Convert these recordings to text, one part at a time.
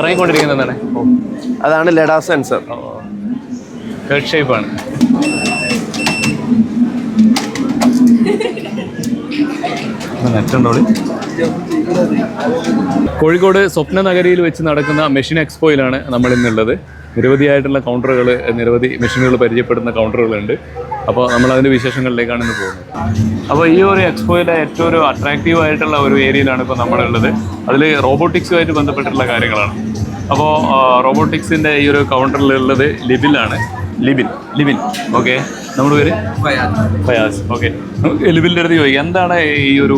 കറങ്ങിക്കൊണ്ടിരിക്കുന്നത് എന്താണ് അതാണ് ലഡാ sensor. Head ഷേപ്പാണ്. കോഴിക്കോട് സ്വപ്ന നഗരിയിൽ വെച്ച് നടക്കുന്ന മെഷീൻ എക്സ്പോയിലാണ് നമ്മൾ ഇന്നുള്ളത് നിരവധിയായിട്ടുള്ള കൗണ്ടറുകൾ നിരവധി മെഷീനുകൾ പരിചയപ്പെടുന്ന കൗണ്ടറുകളുണ്ട് അപ്പോൾ നമ്മൾ അതിന്റെ വിശേഷങ്ങളിലേക്കാണ് ഇന്ന് പോകുന്നത്. അപ്പോൾ ഈ ഒരു എക്സ്പോയിലെ ഏറ്റവും ഒരു അട്രാക്റ്റീവ് ആയിട്ടുള്ള ഒരു ഏരിയയിലാണ് ഇപ്പോൾ നമ്മളുള്ളത്. അതിൽ റോബോട്ടിക്സുമായിട്ട് ബന്ധപ്പെട്ടിട്ടുള്ള കാര്യങ്ങളാണ്. അപ്പോൾ റോബോട്ടിക്സിന്റെ ഈ ഒരു കൗണ്ടറിലുള്ളത് ലിബിലാണ്. ലിബിൻ ലിബിൻ ഓക്കെ നമ്മുടെ പേര്? ഫയാസ്. ഓക്കെ. എലിവിന്റെ അടുത്ത് ചോദിക്കാം. എന്താണ് ഈ ഒരു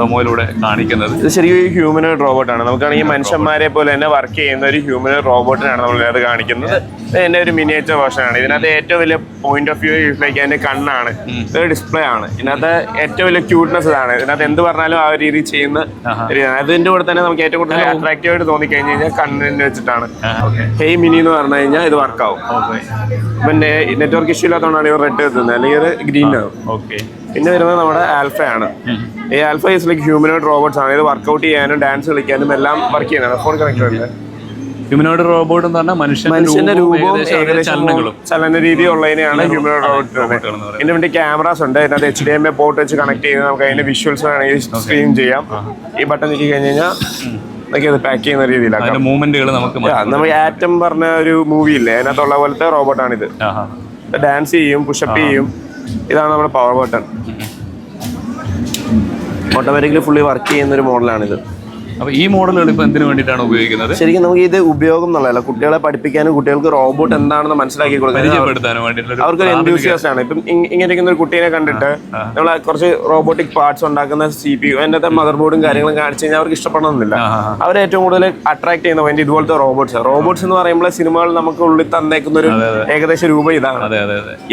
ഡൊമോയിലൂടെ കാണിക്കുന്നത്? ഇത് ശരിക്കും ഒരു ഹ്യൂമനോയിഡ് റോബോട്ടാണ് നമുക്കാണെങ്കിൽ മനുഷ്യന്മാരെ പോലെ തന്നെ വർക്ക് ചെയ്യുന്ന ഒരു ഹ്യൂമനോയിഡ് റോബോട്ടിനാണ് നമ്മൾ അത് കാണിക്കുന്നത്. ഇത് എന്റെ ഒരു മിനിയേച്ചർ വേർഷനാണ് ഇതിനകത്ത് ഏറ്റവും വലിയ പോയിന്റ് ഓഫ് വ്യൂ ലൈക്ക് അതിന്റെ കണ്ണാണ്. ഇതൊരു ഡിസ്പ്ലേ ആണ്. ഇതിനകത്ത് ഏറ്റവും വലിയ ക്യൂട്ട്നെസ് ഇതാണ്. ഇതിനകത്ത് എന്ത് പറഞ്ഞാലും ആ ഒരു രീതി ചെയ്യുന്ന രീതിയാണ്. അതിന്റെ കൂടെ തന്നെ നമുക്ക് ഏറ്റവും കൂടുതൽ അട്രാക്റ്റീവ് ആയിട്ട് തോന്നി കഴിഞ്ഞ് കഴിഞ്ഞാൽ കണ്ണിന് വെച്ചിട്ടാണ്. ഓക്കെ ഹെയ് മിനി എന്ന് പറഞ്ഞു കഴിഞ്ഞാൽ ഇത് വർക്കാവും ഓക്കെ പിന്നെ നെറ്റ്വർക്ക് ഇഷ്യൂ ഇല്ലാത്തതുകൊണ്ടാണ് ഇവർ റെഡ് എത്തുന്നത് അല്ലെങ്കിൽ ഇത് ഗ്രീൻ ആണ് ഓക്കെ പിന്നെ വരുന്നത് നമ്മുടെ ആൽഫയാണ് ഈ alpha is like humanoid robots ആണ്. ഇത് വർക്കൗട്ട് ചെയ്യാനും ഡാൻസ് കളിക്കാനും എല്ലാം വർക്ക് ചെയ്യുന്നതാണ്. ഫോൺ കണക്റ്റഡ് ഹ്യൂമനോയിഡ് റോബോട്ട് എന്ന് പറഞ്ഞാൽ മനുഷ്യന്റെ മനുഷ്യന്റെ രൂപവും ചലന രീതി ഉള്ളതിനെയാണ് ഹ്യൂമനോയിഡ് റോബോട്ട് ഇതിന്. ഇതിന്റെ വേണ്ടി ക്യാമറാസ് ഉണ്ട്. ഇതിനകത്ത് H D M I port വെച്ച് കണക്ട് ചെയ്ത് നമുക്ക് അതിന്റെ വിഷ്വൽസ് വേണമെങ്കിൽ സ്ട്രീം ചെയ്യാം. ഈ ബട്ടൺ ഞെക്കി കഴിഞ്ഞ് കഴിഞ്ഞാൽ നമുക്ക് ഇത് പാക്ക് ചെയ്യുന്ന രീതിയിലാണ് മൂവ്മെന്റുകൾ നമുക്ക് നമ്മൾ ആറ്റം പറഞ്ഞ ഒരു മൂവി ഇല്ലേ? അതിനകത്തുള്ള പോലത്തെ റോബോട്ടാണിത് ആഹാ. ഡാൻസ് ചെയ്യും പുഷപ്പ് ചെയ്യും. ഇതാണ് നമ്മുടെ power button automatically fully work ചെയ്യുന്ന ഒരു മോഡലാണിത് അപ്പൊ ഈ മോഡലുകൾ ഇപ്പൊ എന്തിനു വേണ്ടിയിട്ടാണ് ഉപയോഗിക്കുന്നത്? ശരിക്കും നമുക്ക് ഇത് ഉപയോഗം എന്നുള്ളതല്ല. കുട്ടികളെ പഠിപ്പിക്കാനും കുട്ടികൾക്ക് റോബോട്ട് എന്താണെന്ന് മനസ്സിലാക്കി പരിചയപ്പെടുത്താനും വേണ്ടിയിട്ടുള്ള അവർക്ക് ആണ്. ഇപ്പം ഇങ്ങനെ ഒരു കുട്ടീനെ കണ്ടിട്ട് നമ്മൾ കുറച്ച് റോബോട്ടിക് പാർട്സ് ഉണ്ടാക്കുന്ന സി പി യു അതിന്റെ മദർ ബോർഡും കാര്യങ്ങളും കാണിച്ചു കഴിഞ്ഞാൽ അവർക്ക് ഇഷ്ടപ്പെടണമെന്നില്ല. അവർ ഏറ്റവും കൂടുതൽ അട്രാക്ട് ചെയ്യുന്ന പോയിന്റ് ഇതുപോലത്തെ റോബോട്ട്സ് റോബോട്ട്സ് എന്ന് പറയുമ്പോൾ സിനിമകൾ നമുക്ക് ഉള്ളിൽ തന്നേക്കുന്ന ഒരു ഏകദേശ രൂപ ഇതാണ്.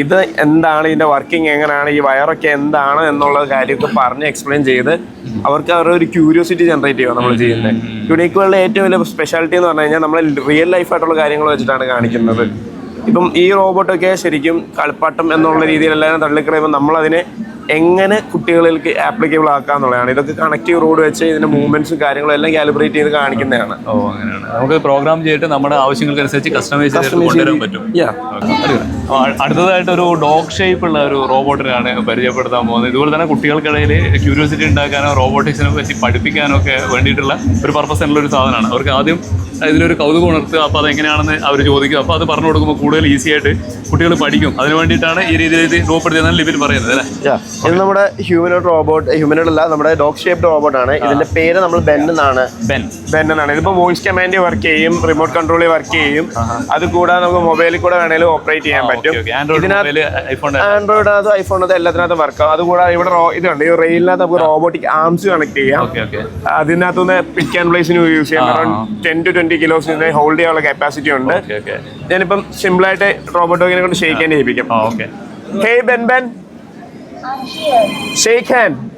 ഇത് എന്താണ്? ഇതിന്റെ വർക്കിംഗ് എങ്ങനെയാണ്? ഈ വയറൊക്കെ എന്താണ്? എന്നുള്ള കാര്യമൊക്കെ പറഞ്ഞ് എക്സ്പ്ലെയിൻ ചെയ്ത് അവർക്ക് അവരുടെ ഒരു ക്യൂരിയോസിറ്റി ജനറേറ്റ് ചെയ്യുക നമ്മൾ ചെയ്യുന്നത്. യുണീക്കുകളുടെ ഏറ്റവും വലിയ സ്പെഷ്യാലിറ്റി എന്ന് പറഞ്ഞു കഴിഞ്ഞാൽ നമ്മൾ റിയൽ ലൈഫായിട്ടുള്ള കാര്യങ്ങൾ വെച്ചിട്ടാണ് കാണിക്കുന്നത്. ഇപ്പം ഈ റോബോട്ടൊക്കെ ശരിക്കും കളിപ്പാട്ടം എന്നുള്ള രീതിയിലെല്ലാം തള്ളിക്കളയുമ്പോൾ നമ്മളതിനെ എങ്ങനെ കുട്ടികളിലേക്ക് ആപ്ലിക്കബിൾ ആക്കുക എന്നുള്ളതാണ്. ഇതൊക്കെ കണക്റ്റീവ് റോഡ് വെച്ച് ഇതിന്റെ മൂവ്മെന്റ്സും കാര്യങ്ങളും എല്ലാം കാലിബ്രേറ്റ് ചെയ്ത് കാണിക്കുന്നതാണ്. ഓ അങ്ങനെയാണ്. നമുക്ക് പ്രോഗ്രാം ചെയ്തിട്ട് നമ്മുടെ ആവശ്യങ്ങൾക്കനുസരിച്ച് കസ്റ്റമൈസ് ചെയ്ത് കൊണ്ടുവരാൻ പറ്റും. അടുത്തതായിട്ട് ഒരു ഡോഗ് ഷേപ്പ് ഉള്ള ഒരു റോബോട്ടിനാണ് പരിചയപ്പെടുത്താൻ പോകുന്നത്. ഇതുപോലെ തന്നെ കുട്ടികൾക്കിടയിൽ ക്യൂരിയോസിറ്റി ഉണ്ടാക്കാനോ റോബോട്ടിക്സിനെ പറ്റി പഠിപ്പിക്കാനോ ഒക്കെ വേണ്ടിയിട്ടുള്ള ഒരു പർപ്പസ് ഉള്ള ഒരു സാധനമാണ്. അവർക്ക് ആദ്യം ഇതിലൊരു കൗതുകം ഉണർത്തുക അപ്പോൾ അതെങ്ങനെയാണെന്ന് അവർ ചോദിക്കും അപ്പോൾ അത് പറഞ്ഞു കൊടുക്കുമ്പോൾ കൂടുതൽ ഈസി ആയിട്ട് കുട്ടികൾ പഠിക്കും. അതിന് വേണ്ടിയിട്ടാണ് ഈ രീതിയിൽ രൂപപ്പെടുത്തിയെന്നാണ് ലിപിൽ പറയുന്നത് അല്ലേ. ഇത് നമ്മുടെ ഹ്യൂമനോട് റോബോട്ട് ഹ്യൂമനോട് അല്ല നമ്മുടെ ഡോഗ് ഷേപ്ഡ് റോബോട്ട് ആണ് ഇതിന്റെ പേര് നമ്മൾ ബെൻ എന്നാണ്. ബെൻ ബെൻ എന്നാണ്. ഇതിപ്പോൾ വോയിസ് കമാൻഡ് വർക്ക് ചെയ്യും റിമോട്ട് കൺട്രോളിൽ വർക്ക് ചെയ്യും. അത് കൂടാതെ നമുക്ക് മൊബൈലിൽ കൂടെ വേണേലും ഓപ്പറേറ്റ് ചെയ്യാൻ പറ്റും ആൻഡ്രോയിഡ് അത് മൊബൈൽ ഐഫോൺ അത് എല്ലാത്തിനകത്തും വർക്ക്. ആവും അതുകൂടാതെ ഇവിടെ റോ- ഇതുണ്ട്. ഈ റെയിലിനകത്ത് നമുക്ക് റോബോട്ടിക് ആംസ് കണക്ട് ചെയ്യാം. Okay okay. അതിനകത്തുനിന്ന് പിക്ക് ആൻഡ് പ്ലേസിന് യൂസ് ചെയ്യാം. Around ten to twenty kilos hold ചെയ്യാനുള്ള കപ്പാസിറ്റി ഉണ്ട്. Okay okay. ഞാനിപ്പം സിമ്പിൾ ആയിട്ട് റോബോട്ട് ഇങ്ങനെ കൊണ്ട് shake hand ചെയ്യിപ്പിക്കാം. Hey Ben Ben shake hand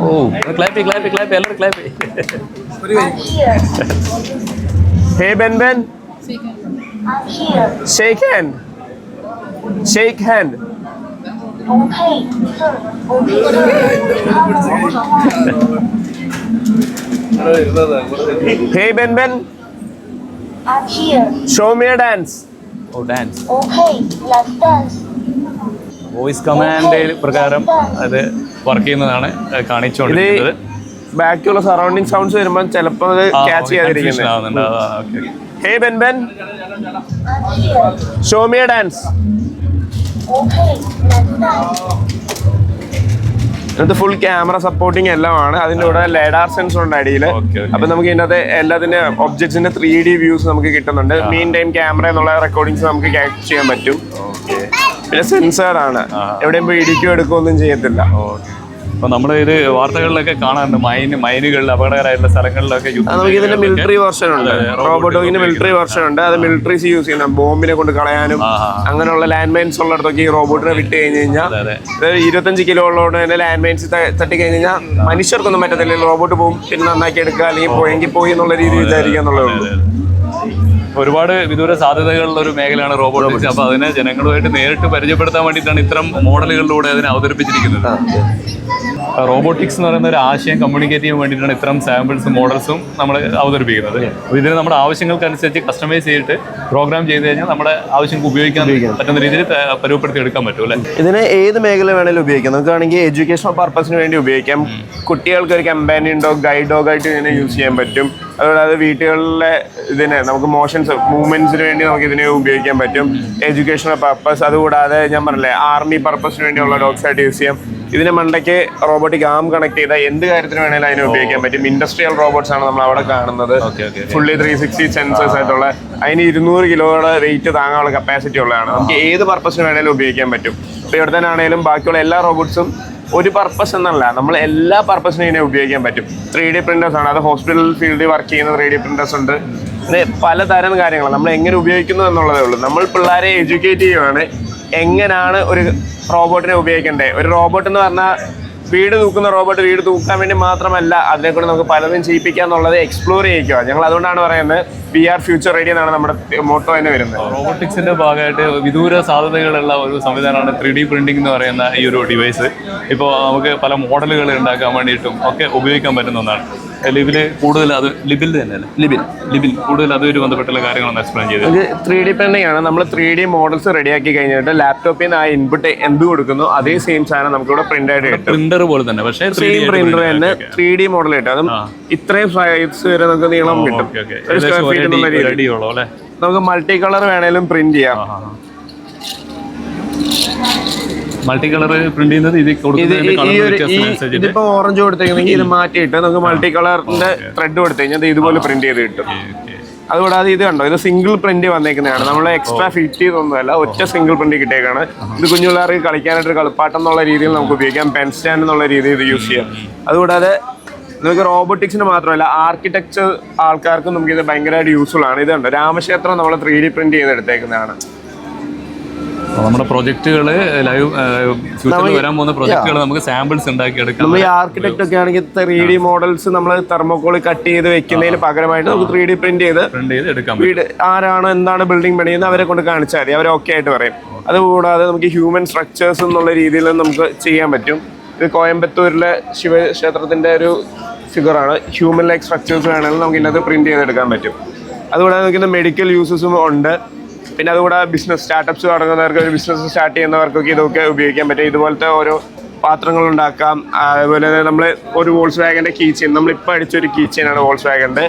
oh clappy clappy clappy എല്ലാവരും clappy Ben Ben. Shake hand. Shake hand. Hey Ben Ben. I'm here. Show me a dance. Oh dance. Okay, let's dance. Voice command പ്രകാരം അത് work ചെയ്യുന്നതാണ് കാണിച്ചുകൊണ്ടിരിക്കുന്നത് ബാക്കിയുള്ള surrounding sounds വരുമ്പോൾ ചിലപ്പോൾ അത് catch confusion hey Ben Ben I'm here. Show me a dance ഇത് full camera supporting എല്ലാമാണ്. അതിന്റെ കൂടെ ലേഡാർ സെൻസർ ഉണ്ട് അടിയിൽ. അപ്പൊ നമുക്ക് ഇതിനകത്ത് എല്ലാത്തിന്റെ ഒബ്ജക്ട്സിന്റെ ത്രീ ഡി വ്യൂസ് നമുക്ക് കിട്ടുന്നുണ്ട്. മീൻ ടൈം ക്യാമറ എന്നുള്ള റെക്കോർഡിങ്സ് നമുക്ക് ക്യാച്ച് ചെയ്യാൻ പറ്റും. പിന്നെ സെൻസേർഡ് ആണ്. എവിടെയും പോയി ഇടിക്കുകയോ എടുക്കുകയോ ഒന്നും ചെയ്യത്തില്ല. ഓക്കെ അപ്പൊ നമ്മുടെ ഇത് വാർത്തകളിലൊക്കെ കാണാറുണ്ട്. മൈൻ മൈനുകളിൽ അപകടകരമായിട്ടുള്ള സ്ഥലങ്ങളിലൊക്കെ നമുക്ക് ഇതിന്റെ മിലിറ്ററി വെർഷൻ ഉണ്ട്. റോബോട്ടോക്കിന്റെ മിലിറ്ററി വെർഷൻ ഉണ്ട്. അത് മിലിറ്ററീസ് യൂസ് ചെയ്യുന്ന ബോംബിനെ കൊണ്ട് കളയാനും. അങ്ങനെയുള്ള ലാൻഡ് മൈൻസ് ഉള്ളിടത്തൊക്കെ ഈ റോബോട്ടിനെ വിട്ട് കഴിഞ്ഞ് കഴിഞ്ഞാൽ ഇരുപത്തഞ്ച് കിലോ ഉള്ളതുകൊണ്ട് തന്നെ ലാൻഡ് മൈൻസ് തട്ടി കഴിഞ്ഞ് കഴിഞ്ഞാൽ മനുഷ്യർക്കൊന്നും പറ്റത്തില്ല. റോബോട്ട് പോകും പിന്നെ നന്നാക്കി എടുക്കുക അല്ലെങ്കിൽ പോയെങ്കിൽ പോയി എന്നുള്ള രീതി വിചാരിക്കുക എന്നുള്ളതേ ഉള്ളൂ. ഒരുപാട് വിദൂര സാധ്യതകളുള്ള ഒരു മേഖലയാണ് റോബോട്ടിക്സ്. അപ്പൊ അതിനെ ജനങ്ങളുമായിട്ട് നേരിട്ട് പരിചയപ്പെടുത്താൻ വേണ്ടിയിട്ടാണ് ഇത്തരം മോഡലുകളിലൂടെ അതിനെ അവതരിപ്പിച്ചിരിക്കുന്നത്. റോബോട്ടിക്സ് എന്ന് പറയുന്ന ഒരു ആശയം കമ്മ്യൂണിക്കേറ്റ് ചെയ്യാൻ വേണ്ടിയിട്ടാണ് ഇത്തരം സാമ്പിൾസും മോഡൽസും നമ്മൾ അവതരിപ്പിക്കുന്നത്. അപ്പോൾ ഇതിന് നമ്മുടെ ആവശ്യങ്ങൾക്കനുസരിച്ച് കസ്റ്റമൈസ് ചെയ്തിട്ട് പ്രോഗ്രാം ചെയ്ത് കഴിഞ്ഞാൽ നമ്മുടെ ആവശ്യങ്ങൾക്ക് ഉപയോഗിക്കാൻ പറ്റുന്ന രീതിയിൽ പരുവപ്പെടുത്തി എടുക്കാൻ പറ്റും അല്ലേ? ഇതിന് ഏത് മേഖല വേണേലും ഉപയോഗിക്കാം. നമുക്ക് വേണമെങ്കിൽ എഡ്യൂക്കേഷൻ പർപ്പസിന് വേണ്ടി ഉപയോഗിക്കാം. കുട്ടികൾക്ക് ഒരു കമ്പാനിയൻ ഡോഗ് ഗൈഡ് ഡോഗ് ആയിട്ട് ഇതിനെ യൂസ് ചെയ്യാൻ പറ്റും. അതുകൂടാതെ വീട്ടുകളിലെ ഇതിനെ നമുക്ക് മോഷൻസ് മൂവ്മെന്റ്സിന് വേണ്ടി നമുക്ക് ഇതിനെ ഉപയോഗിക്കാൻ പറ്റും. എഡ്യൂക്കേഷണൽ പർപ്പസ് അതുകൂടാതെ ഞാൻ പറഞ്ഞില്ലേ ആർമി പർപ്പസിന് വേണ്ടിയുള്ള ഡോഗ്സ് ആയിട്ട് യൂസ് ചെയ്യാം. ഇതിന് മണ്ടയ്ക്ക് റോബോട്ടിക് ആം കണക്ട് ചെയ്ത എന്ത് കാര്യത്തിന് വേണേലും അതിനെ ഉപയോഗിക്കാൻ പറ്റും. ഇൻഡസ്ട്രിയൽ റോബോട്ട്സ് ആണ് നമ്മൾ അവിടെ കാണുന്നത്. ഫുള്ളി ത്രീ സിക്സ്റ്റി സെൻസേഴ്സ് ആയിട്ടുള്ള അതിന് ഇരുന്നൂറ് കിലോയുടെ വെയിറ്റ് താങ്ങാനുള്ള കപ്പാസിറ്റി ഉള്ളതാണ്. നമുക്ക് ഏത് പർപ്പസിന് വേണേലും ഉപയോഗിക്കാൻ പറ്റും. ഇപ്പോൾ ഇവിടെ തന്നെ ആണെങ്കിലും ബാക്കിയുള്ള എല്ലാ റോബോട്ട്സും ഒരു പർപ്പസ് എന്നല്ല നമ്മൾ എല്ലാ പർപ്പസിനും ഇതിനെ ഉപയോഗിക്കാൻ പറ്റും. ത്രീ ഡി പ്രിന്റേഴ്സ് ആണ്. അത് ഹോസ്പിറ്റൽ ഫീൽഡിൽ വർക്ക് ചെയ്യുന്ന ത്രീ ഡി പ്രിന്റേഴ്സ് ഉണ്ട്. ഇത് പലതരം കാര്യങ്ങൾ നമ്മൾ എങ്ങനെ ഉപയോഗിക്കുന്നു എന്നുള്ളതേ ഉള്ളൂ. നമ്മൾ പിള്ളേരെ എഡ്യൂക്കേറ്റ് ചെയ്യുവാണ് എങ്ങനെയാണ് ഒരു റോബോട്ടിനെ ഉപയോഗിക്കേണ്ടത് ഒരു റോബോട്ട് എന്ന് പറഞ്ഞാൽ വീട് തൂക്കുന്ന റോബോട്ട് വീട് തൂക്കാൻ വേണ്ടി മാത്രമല്ല അതിനെ കൊണ്ട് നമുക്ക് പലതും ചെയ്യിപ്പിക്കുക എന്നുള്ളത് എക്സ്പ്ലോർ ചെയ്യിക്കുക. ഞങ്ങൾ അതുകൊണ്ടാണ് പറയുന്നത് വി ആർ ഫ്യൂച്ചർ റെഡി എന്നാണ് നമ്മുടെ മോട്ടോ തന്നെ വരുന്നത്. റോബോട്ടിക്സിന്റെ ഭാഗമായിട്ട് വിദൂര സാധ്യതകളുള്ള ഒരു സംവിധാനമാണ് ത്രീ ഡി പ്രിന്റിംഗ് എന്ന് പറയുന്ന ഈ ഒരു ഡിവൈസ് ഇപ്പോൾ നമുക്ക് പല മോഡലുകൾ ഉണ്ടാക്കാൻ വേണ്ടിയിട്ടും ഒക്കെ ഉപയോഗിക്കാൻ പറ്റുന്ന ഒന്നാണ്. ലിബിൽ കൂടുതൽ അത് ലിബിൽ തന്നെ ലിബിൽ. ലിബിൽ. കൂടുതൽ അതുമായി ബന്ധപ്പെട്ടുള്ള കാര്യങ്ങളൊന്ന് എക്സ്പ്ലെയിൻ ചെയ്ത് ഇത് ത്രീ ഡി പ്രിന്റിംഗ് ആണ്. നമ്മൾ ത്രീ ഡി മോഡൽസ് റെഡിയാക്കി കഴിഞ്ഞിട്ട് ലാപ്ടോപ്പിൽ നിന്ന് ആ ഇൻപുട്ട് എന്ത് കൊടുക്കുന്നു അതേ സെയിം സാധനം നമുക്ക് ഇവിടെ പ്രിന്റ് ആയിട്ട് കിട്ടും. പ്രിന്റർ പോലെ തന്നെ പക്ഷേ സെയിം പ്രിന്റർ തന്നെ ത്രീ ഡി മോഡൽ കിട്ടും. അതും ഇത്രയും സൈസ് വരെ നമുക്ക് നീളം കിട്ടും. ഒരു സ്ക്വയർ ഫീറ്റ് എന്നുള്ള നമുക്ക് മൾട്ടി കളർ വേണേലും പ്രിന്റ് ചെയ്യാം. മൾട്ടി കളർ പ്രിന്റ് ചെയ്യുന്നത് ഇത് ഇതിപ്പോ ഓറഞ്ച് കൊടുത്തേക്കുന്നെങ്കിൽ ഇത് മാറ്റിയിട്ട് നമുക്ക് മൾട്ടി കളറിന്റെ ത്രെഡ് കൊടുത്തു കഴിഞ്ഞാൽ ഇത് ഇതുപോലെ പ്രിന്റ് ചെയ്ത് കിട്ടും. അതുകൂടാതെ ഇത് കണ്ടോ? ഇത് സിംഗിൾ പ്രിന്റ് വന്നേക്കുന്നതാണ്. നമ്മൾ എക്സ്ട്രാ ഫിറ്റ് ചെയ്തൊന്നുമല്ല ഒറ്റ സിംഗിൾ പ്രിന്റ് കിട്ടിയേക്കാണ്. ഇത് കുഞ്ഞു പിള്ളേർക്ക് കളിക്കാനായിട്ട് ഒരു കളിപ്പാട്ടം എന്നുള്ള രീതിയിൽ നമുക്ക് ഉപയോഗിക്കാം. പെൻ സ്റ്റാൻഡ് എന്നുള്ള രീതിയിൽ ഇത് യൂസ് ചെയ്യാം. അതുകൂടാതെ നമുക്ക് റോബോട്ടിക്സിന് മാത്രമല്ല ആർക്കിടെക്ചർ ആൾക്കാർക്കും നമുക്ക് ഇത് ഭയങ്കരമായിട്ട് യൂസ്ഫുൾ ആണ്. ഇത് കണ്ടോ? രാമക്ഷേത്രം നമ്മൾ ത്രീ ഡി പ്രിന്റ് ചെയ്തെടുത്തേക്കുന്നതാണ്. നമ്മുടെ പ്രൊജക്ടുകൾ ലൈവ് ഫ്യൂച്ചറിൽ വരാൻ പോകുന്ന പ്രൊജക്ടുകൾ നമുക്ക് സാമ്പിൾസ് ഉണ്ടാക്കി എടുക്കാം നമ്മൾ ഈ ആർക്കിടെക്ട് ഒക്കെ ആണെങ്കിൽ ത്രീ ഡി മോഡൽസ് നമ്മൾ തെർമോക്കോളിൽ കട്ട് ചെയ്ത് വെക്കുന്നതിന് പകരമായിട്ട് നമുക്ക് ത്രീ ഡി പ്രിന്റ് ചെയ്ത് പ്രിന്റ് ചെയ്ത് എടുക്കാൻ പറ്റും വീട് ആരാണ് എന്താണ് ബിൽഡിംഗ് പണിയുന്നത് അവരെ കൊണ്ട് കാണിച്ചാൽ മതി. അവർ ഓക്കെ ആയിട്ട് പറയും. അതുകൂടാതെ നമുക്ക് ഹ്യൂമൻ സ്ട്രക്ചേഴ്സ് എന്നുള്ള രീതിയിൽ നമുക്ക് ചെയ്യാൻ പറ്റും. ഇത് കോയമ്പത്തൂരിലെ ശിവക്ഷേത്രത്തിന്റെ ഒരു ഫിഗറാണ് ഹ്യൂമൻ ലൈക്ക് സ്ട്രക്ചേഴ്സ് വേണമെങ്കിൽ നമുക്ക് ഇതിനകത്ത് പ്രിന്റ് ചെയ്തെടുക്കാൻ പറ്റും. അതുകൂടാതെ നമുക്ക് മെഡിക്കൽ യൂസസും ഉണ്ട്. പിന്നെ അതുകൂടെ ബിസിനസ് സ്റ്റാർട്ടപ്സ് തുടങ്ങുന്നവർക്ക് ഒരു ബിസിനസ് സ്റ്റാർട്ട് ചെയ്യുന്നവർക്കൊക്കെ ഇതൊക്കെ ഉപയോഗിക്കാൻ പറ്റും. ഇതുപോലത്തെ ഓരോ പാത്രങ്ങൾ ഉണ്ടാക്കാം. അതുപോലെ തന്നെ നമ്മൾ ഒരു വോൾസ് വാഗന്റെ കീ ചെയിൻ നമ്മളിപ്പോൾ അടിച്ചൊരു കീ ചെയിനാണ് വോൾസ് വാഗന്റെ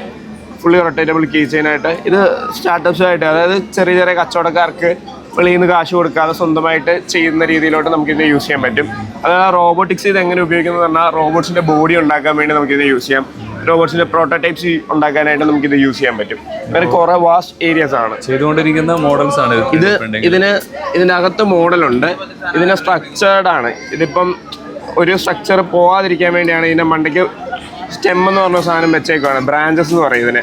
ഫുള്ളി റൊട്ടേറ്റബിൾ കീ ചെയിനായിട്ട് ഇത് സ്റ്റാർട്ടപ്സ് ആയിട്ട് അതായത് ചെറിയ ചെറിയ കച്ചവടക്കാർക്ക് വെളിയിൽ നിന്ന് കാശ് കൊടുക്കാതെ സ്വന്തമായിട്ട് ചെയ്യുന്ന രീതിയിലോട്ട് നമുക്ക് ഇത് യൂസ് ചെയ്യാൻ പറ്റും. അതായത് റോബോട്ടിക്സ് ഇത് എങ്ങനെ ഉപയോഗിക്കുന്നത് പറഞ്ഞാൽ റോബോട്ട്സിന്റെ ബോഡി ഉണ്ടാക്കാൻ വേണ്ടി നമുക്കിത് യൂസ് ചെയ്യാം. റോബോട്ട്സിന്റെ പ്രോട്ടോടൈപ്സ് ഉണ്ടാക്കാനായിട്ട് നമുക്ക് ഇത് യൂസ് ചെയ്യാൻ പറ്റും. വേറെ കുറെ വാസ്റ്റ് ഏരിയസ് ആണ്. ചെയ്തുകൊണ്ടിരിക്കുന്ന മോഡൽസ് ആണ് ഇത് 3D printing. ഇതിന് ഇതിനകത്ത് മോഡലുണ്ട് ഇതിന് സ്ട്രക്ചേർഡ് ആണ്. ഇതിപ്പം ഒരു സ്ട്രക്ചർ പോവാതിരിക്കാൻ വേണ്ടിയാണ് ഇതിന്റെ മണ്ടയ്ക്ക് സ്റ്റെം എന്ന് പറഞ്ഞ സാധനം വെച്ചേക്കാണ് ബ്രാഞ്ചസ് എന്ന് പറയും ഇതിന്.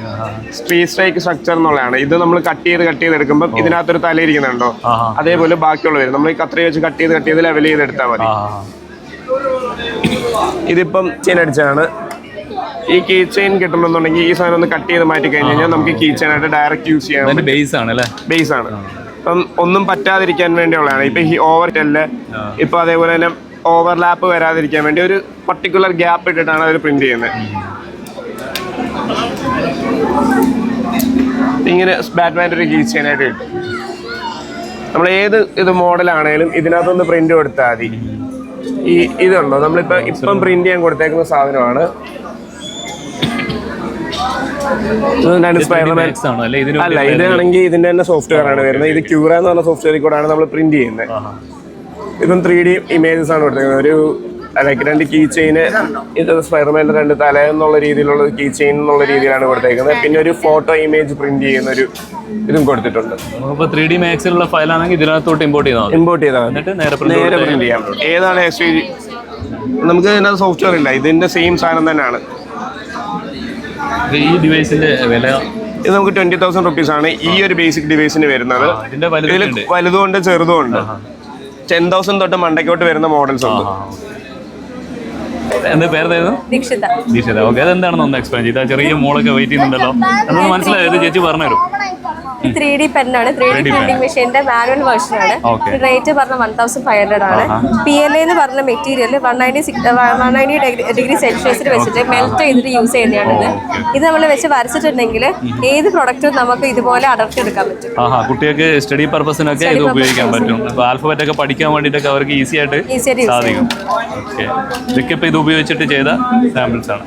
സ്ട്രീ സ്ട്രൈക്ക് സ്ട്രക്ചർ എന്നുള്ളതാണ്. ഇത് നമ്മൾ കട്ട് ചെയ്ത് കട്ട് ചെയ്ത് എടുക്കുമ്പോൾ ഇതിനകത്തൊരു തല ഇരിക്കുന്നുണ്ടോ? ആഹാ. അതേപോലെ ബാക്കിയുള്ള വരും. നമ്മൾ ഈ കത്രി വെച്ച് കട്ട് ചെയ്ത് കട്ട് ചെയ്ത് ലെവൽ ചെയ്ത് എടുത്താൽ മതി ഇതിപ്പം ചെയിൻ അടിച്ചാണ്. ഈ കീ ചെയിൻ കിട്ടണമെന്നുണ്ടെങ്കിൽ ഈ സാധനം ഒന്ന് കട്ട് ചെയ്ത് മാറ്റി കഴിഞ്ഞ് കഴിഞ്ഞാൽ നമുക്ക് കീ ചെയിൻ ആയിട്ട് ഡയറക്റ്റ് യൂസ് ചെയ്യാം ബേസ് ആണ് അല്ലേ? ബേസ് ആണ്. അപ്പം ഒന്നും പറ്റാതിരിക്കാൻ വേണ്ടിയുള്ളതാണ്. ഇപ്പൊ ഈ ഓവർ ടെല്ല് ഇപ്പൊ അതേപോലെ തന്നെ ഓവർലാപ്പ് വരാതിരിക്കാൻ വേണ്ടി ഒരു പർട്ടിക്കുലർ ഗ്യാപ്പ് ഇട്ടിട്ടാണ് അവർ പ്രിന്റ് ചെയ്യുന്നത്. ഇങ്ങനെ ബാറ്റ്മാന്റെ ഒരു കീ ആയിട്ട് കിട്ടും. നമ്മൾ ഏത് ഇത് മോഡലാണേലും ഇതിനകത്തൊന്ന് പ്രിന്റ് കൊടുത്താൽ മതി. ഈ ഇതുണ്ടോ? നമ്മളിപ്പോ ഇപ്പം പ്രിന്റ് ചെയ്യാൻ കൊടുത്തേക്കുന്ന സാധനമാണ് ഇത് രണ്ട് സ്പൈഡർമാൻ Max ആണോ അല്ലെ ഇതാണെങ്കിൽ ഇതിന്റെ തന്നെ സോഫ്റ്റ്വെയർ ആണ് വരുന്നത്. ഇത് ക്യൂറ എന്ന് പറഞ്ഞ സോഫ്റ്റ്വെയറിൽ ആണ് നമ്മൾ പ്രിന്റ് ചെയ്യുന്നത് ഇതും ത്രീ ഡി ഇമേജസ് ആണ് കൊടുത്തിരിക്കുന്നത്. ഒരു ലൈക്ക് രണ്ട് കീ ചെയിന് ഇത് സ്പൈഡർമാന്റെ രണ്ട് തല എന്നുള്ള രീതിയിലുള്ള കീ ചെയിൻ എന്നുള്ള രീതിയിലാണ് കൊടുത്തേക്കുന്നത് പിന്നെ ഒരു ഫോട്ടോ ഇമേജ് പ്രിന്റ് ചെയ്യുന്ന ഒരു ഇതും കൊടുത്തിട്ടുണ്ട്. നമുക്ക് ത്രീ ഡി മാക്സിലുള്ള ഫയൽ ആണെങ്കിൽ ഇതിനകത്തോട്ട് ഇമ്പോർട്ട് ചെയ്താൽ ഇമ്പോർട്ട് ചെയ്താൽ നേരെ പ്രിന്റ് ചെയ്യാം. ഏതാണ് നമുക്ക് ഇതിനകത്ത് സോഫ്റ്റ്വെയർ ഇല്ല. ഇതിന്റെ സെയിം സാധനം തന്നെയാണ്. ഈ ഡിവൈസിന്റെ വില ഇത് നമുക്ക് ട്വന്റി തൗസൻഡ് റുപ്പീസ് ആണ്. ഈ ഒരു ബേസിക് ഡിവൈസിന് വരുന്നത്. ഇതിൽ വലുതും ഉണ്ട് ചെറുതും ഉണ്ട്. ടെൻ തൗസൻഡ് തൊട്ട് മണ്ടയ്ക്കോട്ട് വരുന്ന മോഡൽസ് ഉണ്ട്. എന്താ പേരുതായിരുന്നു ദീക്ഷിത. ദീക്ഷിത. ഓക്കെ അതെന്താണെന്ന് ഒന്ന് എക്സ്പ്ലെയിൻ ചെയ്താൽ ചെറിയ മോളൊക്കെ വെയിറ്റ് ചെയ്യുന്നുണ്ടല്ലോ. അതൊന്ന് മനസ്സിലായത് ചേച്ചി പറഞ്ഞുതരും. ത്രീ ഡി ആണ്. ത്രീ ഡി 3D പ്രിന്റിംഗ് മെഷീന്റെ മാനുവൽ വേർഷൻ ആണ്. റേറ്റ് പറഞ്ഞ വൺ തൗസൻഡ് ഫൈവ് ഹൺഡ്രഡ് ആണ്. പി എൽ എന്ന് പറഞ്ഞ material one ninety six one ninety degree സെൽഷ്യസിൽ വെച്ചിട്ട് മെൽറ്റ് ചെയ്തിട്ട് യൂസ് ചെയ്യുന്നതാണിത് ഇത്. നമ്മൾ വെച്ച് വരച്ചിട്ടുണ്ടെങ്കിൽ ഏത് പ്രൊഡക്റ്റും നമുക്ക് ഇതുപോലെ അടർത്തിയെടുക്കാൻ പറ്റും. കുട്ടികൾക്ക് സ്റ്റഡി പർപ്പസിനൊക്കെ ഇത് ഉപയോഗിക്കാൻ പറ്റും. ആൽഫബറ്റ് ഒക്കെ പഠിക്കാൻ വേണ്ടിയിട്ടൊക്കെ അവർക്ക് ഈസി ആയിട്ട് ഈസി ആയിട്ട് സാധിക്കും. ഇതൊക്കെ ഇപ്പോൾ ഇത് ഉപയോഗിച്ചിട്ട് ചെയ്ത സാമ്പിൾസ് ആണ്.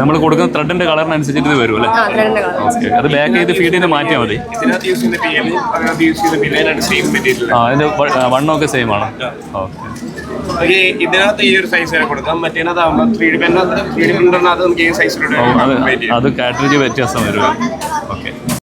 നമ്മൾ കൊടുക്കുന്ന ത്രെഡിന്റെ കളറിനനുസരിച്ചിട്ട് ഇത് വരും അല്ലേ? ആ ത്രെഡിന്റെ കളർ ഓക്കെ അത് ബാക്ക് ചെയ്ത് ഫീഡ് ചെയ്ത് മാറ്റിയാൽ മതി. ആ അതിന്റെ വണ്ണമൊക്കെ സെയിം ആണ്. ഓക്കെ ഇതിനകത്ത് ഈ ഒരു സൈസ് വരെ കൊടുക്കാം. മറ്റേനകത്ത് ത്രീ ഡി പെന്നകത്ത് ത്രീ ഡി പ്രിന്ററിനകത്ത് നമുക്ക് ഈ സൈസിലൂടെ അത് അത് കാറ്ററേജ് വ്യത്യാസം വരും.